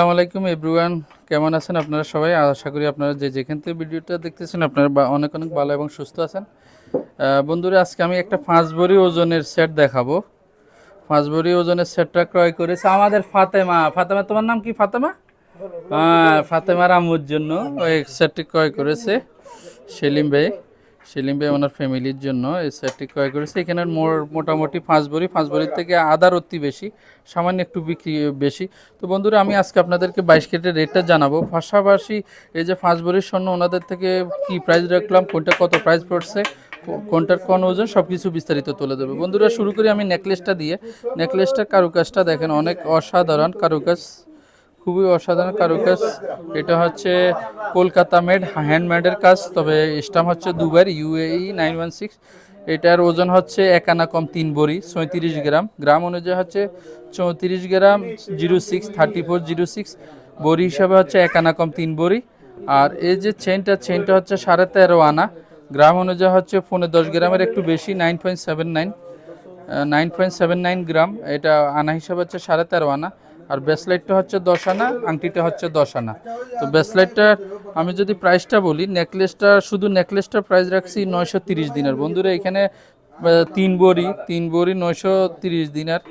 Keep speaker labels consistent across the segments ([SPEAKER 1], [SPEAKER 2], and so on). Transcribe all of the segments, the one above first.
[SPEAKER 1] আসসালামু আলাইকুম এভরিওয়ান কেমন আছেন আপনারা সবাই? আশা করি আপনারা যে যেখান থেকে ভিডিওটা দেখতেছেন আপনারা অনেক অনেক ভালো এবং সুস্থ আছেন। বন্ধুরা আজকে আমি একটা পাঁচ ভরি ওজনের সেট দেখাবো। পাঁচ ভরি ওজনের সেটটা ক্রয় করেছে আমাদের ফাতেমা। ফাতেমা তোমার নাম কি ফাতেমা? হ্যাঁ ফাতেমার আম্মুর জন্য ওই সেটটি ক্রয় করেছে সেলিম ভাই। সেলিম ভাই ওনার ফ্যামিলির জন্য এই সেটটি ক্রয় করেছে। এখানে মোটামুটি পাঁচ ভরি, পাঁচ ভরির থেকে আদার অতি বেশি, সামান্য একটু বিক্রি বেশি। তো বন্ধুরা, আমি আজকে আপনাদেরকে বাইশ কেটের রেটটা জানাব। পাশাপাশি এই যে পাঁচ ভরির স্বর্ণ ওনাদের থেকে কি প্রাইস রাখলাম, কোনটা কত প্রাইস পড়ছে কোনটার কোন ওজন সব কিছু বিস্তারিত তুলে দেবে বন্ধুরা, শুরু করি আমি নেকলেসটা দিয়ে। নেকলেসটার কারুকাজটা দেখেন, অনেক অসাধারণ কারুকাজ। খুবই অসাধারণ কারুকাজ। এটা হচ্ছে কলকাতা মেড, হ্যান্ডমেডের কাজ। তবে স্টাম হচ্ছে দুবার ইউএই নাইন ওয়ান সিক্স এটার ওজন হচ্ছে এক আনা কম তিন বড়ি সৈঁত্রিশ গ্রাম। গ্রাম অনুযায়ী হচ্ছে চৌত্রিশ gram, zero six, thirty four, zero six. বড়ি হিসাবে হচ্ছে এক আনা কম তিন বড়ি। আর এই যে চেনটা চেনটা হচ্ছে সাড়ে তেরো আনা। গ্রাম অনুযায়ী হচ্ছে ফোনে দশ গ্রামের একটু বেশি nine point seven nine nine point seven nine gram. এটা আনা হিসাবে হচ্ছে সাড়ে তেরো আনা। আর ব্রেসলাইটটা হচ্ছে দশ আনা, আংটিটা হচ্ছে দশ আনা। তো ব্রেসলাইটটার আমি যদি প্রাইসটা বলি, নেকলেসটা, শুধু নেকলেসটার প্রাইস রাখছি নয়শো তিরিশ দিনের। বন্ধুরা, এখানে তিন বড়ি তিন বড়ি নয়শো তিরিশ দিনার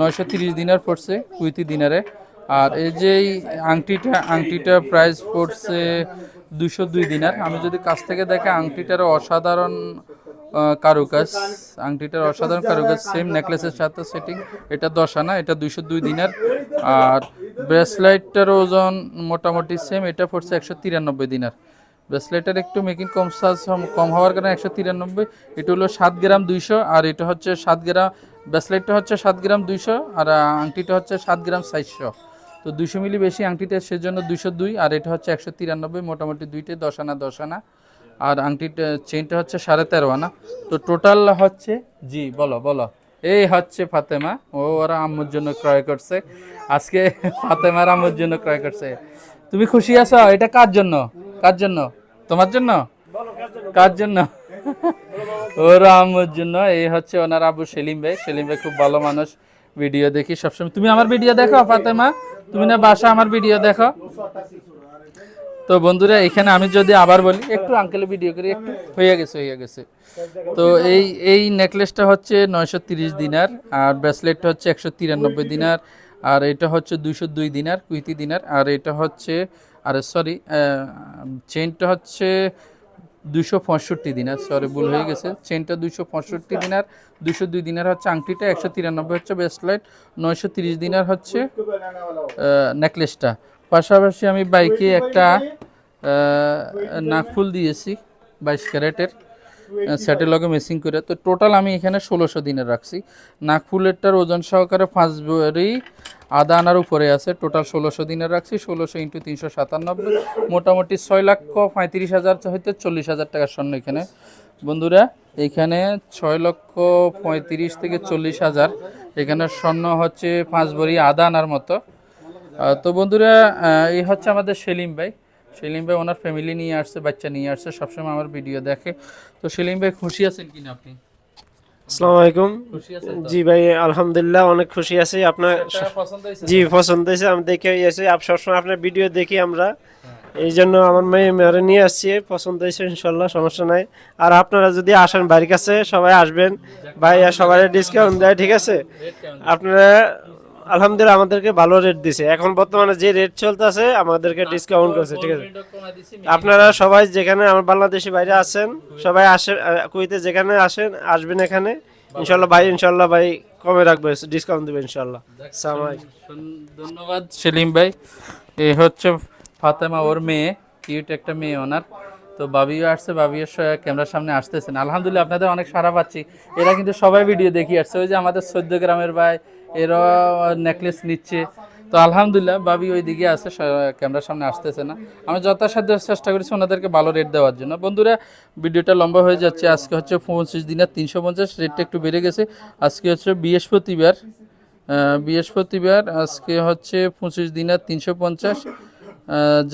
[SPEAKER 1] নয়শো তিরিশ দিনার পড়ছে, কুইতি দিনারে। আর এই যে আংটিটা আংটিটা প্রাইস পড়ছে দুশো দুই দিনার। আমি যদি কাছ থেকে দেখে আংটিটার অসাধারণ কারুকাজ, আংটিটার অসাধারণ কারুকাজ সেম নেকলেসের সাথে সেটিং এটা দশ আনা, এটা দুইশো দুই দিনার। আর ব্রেসলাইটটার ওজন মোটামুটি সেম এটা পড়ছে একশো তিরানব্বই দিনার। ব্রেসলেটের একটু মেকিং কম সাইজ কম হওয়ার কারণে একশো তিরানব্বই। এটা হলো সাত গ্রাম দুইশো, আর এটা হচ্ছে সাত গ্রাম ব্রেসলেটটা হচ্ছে সাত গ্রাম দুইশো, আর আংটিটা হচ্ছে সাত গ্রাম চারশো তো দুইশো মিলি বেশি আংটিটা সেজন্য দুইশো দুই, আর এটা হচ্ছে একশো তিরানব্বই, মোটামুটি দুইটাই দশ আনা দশ আনা। আর আংটিটা চেনটা হচ্ছে সাড়ে তেরো আনা। তো টোটাল হচ্ছে, জি, বলো বলো। এই হচ্ছে ফাতেমা। ও ওরা আম্মুর জন্য ক্রয় করছে। আজকে ফাতেমার আম্মুর জন্য ক্রয় করছে। তুমি খুশি আছো? এটা কার জন্য? কার জন্য? তোমার জন্য? কার জন্য? ওর আম্মুর জন্য। এই হচ্ছে ওনার আবু সেলিম ভাই। সেলিম ভাই খুব ভালো মানুষ। ভিডিও দেখি সবসময়। তুমি আমার ভিডিও দেখো ফাতেমা? তুমি না বাসা আমার ভিডিও দেখো? তো বন্ধুরা, এখানে আমি যদি আবার বলি, একটু আঙ্কেলের ভিডিও করি একটু হয়ে গেছে হয়ে গেছে। তো এই এই নেকলেসটা হচ্ছে নয়শো তিরিশ দিনার, আর ব্রেসলেটটা হচ্ছে একশো তিরানব্বই দিনার, আর এটা হচ্ছে দুইশো দুই দিনার, কুইতি দিনার, আর এটা হচ্ছে, আর সরি চেনটা হচ্ছে দুশো পঁয়ষট্টি দিনার সরি ভুল হয়ে গেছে। চেনটা দুশো পঁয়ষট্টি দিনার দুশো দুই দিনার হচ্ছে আংটিটা, একশো তিরানব্বই হচ্ছে ব্রেসলাইট নয়শো তিরিশ দিনার হচ্ছে নেকলেসটা পাশাপাশি আমি বাইকে একটা নাকফুল দিয়েছি বাইশ ক্যারেটের স্যাটের লগে মেসিং করে। তো টোটাল আমি এখানে ষোলোশো দিনের রাখছি। নাকফুলেরটার ওজন সহকারে পাঁচ বড়ি আদা আনার উপরে আছে। টোটাল ষোলোশো দিনের রাখছি ষোলোশো ইন্টু তিনশো সাতানব্বই। মোটামুটি ছয় লক্ষ পঁয়ত্রিশ হাজার হইতে চল্লিশ হাজার টাকার স্বর্ণ এখানে। বন্ধুরা এখানে ছয় লক্ষ পঁয়ত্রিশ থেকে চল্লিশ হাজার। এখানে স্বর্ণ হচ্ছে পাঁচ বড়ি আদা আনার মতো। তো বন্ধুরা এই হচ্ছে আমাদের সেলিম ভাই। সেলিম ভাই ওনার ফ্যামিলি নিয়ে আসছে বাচ্চা নিয়ে আসছে সবসময় আমার ভিডিও দেখে। তো সেলিম ভাই খুশি আছেন কিনা আপনি?
[SPEAKER 2] আসসালামু আলাইকুম? জি ভাই আলহামদুলিল্লাহ অনেক খুশি আছি। আপনার জি পছন্দ হয়েছে আমি দেখে এসে আপ সবসময় আপনার ভিডিও দেখি আমরা। এই জন্য আমার মেয়ে মেয়েরা নিয়ে আসছি পছন্দ হয়েছে ইনশাল্লাহ সমস্যা নাই। আর আপনারা যদি আসেন বাড়ির কাছে সবাই আসবেন। ভাই সবাই ডিসকাউন্ট দেয় ঠিক আছে? আপনারা আলহামদুলিল্লাহ আমাদেরকে ভালো রেট দিছে। এখন বর্তমানে যে রেট চলতেছে আমাদেরকে ডিসকাউন্ট করছে ঠিক আছে? আপনারা সবাই যেখানে আমার বাংলাদেশি বাইরে আছেন সবাই আসে কুইতে যেখানে আসেন আসবেন এখানে। ইনশাল্লাহ ভাই ইনশাল্লাহ ভাই কমে রাখবে ডিসকাউন্ট দেবে ইনশাল্লাহ।
[SPEAKER 1] ধন্যবাদ সেলিম ভাই। এই হচ্ছে ফাতেমা ওর মেয়ে কিউট একটা মেয়ে ওনার। তো বাবিও আসছে বাবিও ক্যামেরার সামনে আসতেছেন। আলহামদুলিল্লাহ আপনাদের অনেক সারা পাচ্ছি। এরা কিন্তু সবাই ভিডিও দেখি আসছে। ওই যে আমাদের চোদ্দ গ্রামের ভাই এরা নেকলেস নিচ্ছে। তো আলহামদুলিল্লাহ বাবি ওই দিকে আছে ক্যামেরার সামনে আসতেছে না। আমি যথাসাধ্য চেষ্টা করেছি ওনাদেরকে ভালো রেট দেওয়ার জন্য। বন্ধুরা, ভিডিওটা লম্বা হয়ে যাচ্ছে। আজকে হচ্ছে পঁচিশ দিনের তিনশো পঞ্চাশ রেটটা একটু বেড়ে গেছে। আজকে হচ্ছে বৃহস্পতিবার। বৃহস্পতিবার, আজকে হচ্ছে পঁচিশ দিনের তিনশো পঞ্চাশ।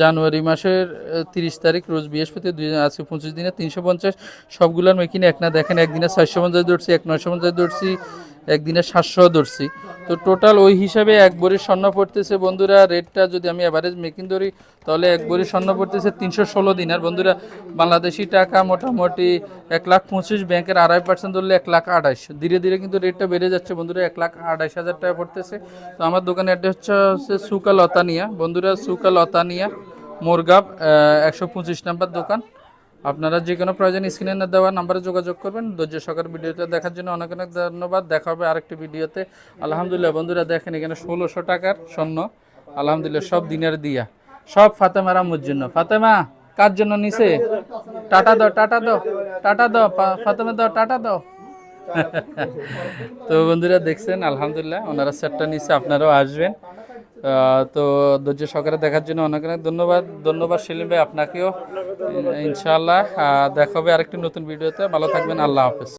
[SPEAKER 1] জানুয়ারি মাসের তিরিশ তারিখ, রোজ বৃহস্পতি দুই আজকে পঁচিশ দিনে তিনশো পঞ্চাশ। সবগুলোর মেকিং এক না, দেখেন একদিনে চারশো পঞ্চাশ ধরছি এক নয়শো পঞ্চাশ ধরছি একদিনে সাতশো ধরছি তো টোটাল ওই হিসাবে এক বড়ি স্বর্ণ পড়তেছে বন্ধুরা, রেটটা যদি আমি অ্যাভারেজ মেকিং ধরি, তাহলে এক বড়ি স্বর্ণ পড়তেছে তিনশো ষোলো দিন। আর বন্ধুরা, বাংলাদেশি টাকা মোটামুটি এক লাখ পঁচিশ, ব্যাংকের আড়াই পার্সেন্ট ধরলে এক লাখ আঠাশ। ধীরে ধীরে কিন্তু রেটটা বেড়ে যাচ্ছে বন্ধুরা, এক লাখ আঠাশ হাজার টাকা পড়তেছে। তো আমার দোকানের অ্যাড্রেস হচ্ছে সুকা লতানিয়া বন্ধুরা সুকা লতানিয়া মোরগাব একশো পঁচিশ নাম্বার দোকান। আপনারা যে কোনো প্রয়োজন স্ক্রিনে দেওয়া নাম্বারে যোগাযোগ করবেন। ধৈর্য সকার ভিডিওটা দেখার জন্য অনেক অনেক ধন্যবাদ। দেখা হবে আরেকটি ভিডিওতে। আলহামদুলিল্লাহ, বন্ধুরা, দেখেন এখানে ষোলোশো টাকার স্বর্ণ। আলহামদুলিল্লাহ, সব দিনের দিয়া। সব ফাতেমার আম্মুর জন্য। ফাতেমা, কার জন্য নিছে? টাটা দাও টাটা দাও টাটা দাও ফাতেমা দাও, টাটা দাও। তো বন্ধুরা, দেখছেন? আলহামদুলিল্লাহ, ওনারা সেটটা নিচ্ছে আপনারাও আসবেন। তো ধৈর্য সহকারে দেখার জন্য অনেক অনেক ধন্যবাদ। ধন্যবাদ সেলিম ভাই আপনাকেও। ইনশাআল্লাহ দেখা হবে আরেকটি নতুন ভিডিওতে। ভালো থাকবেন, আল্লাহ হাফেজ।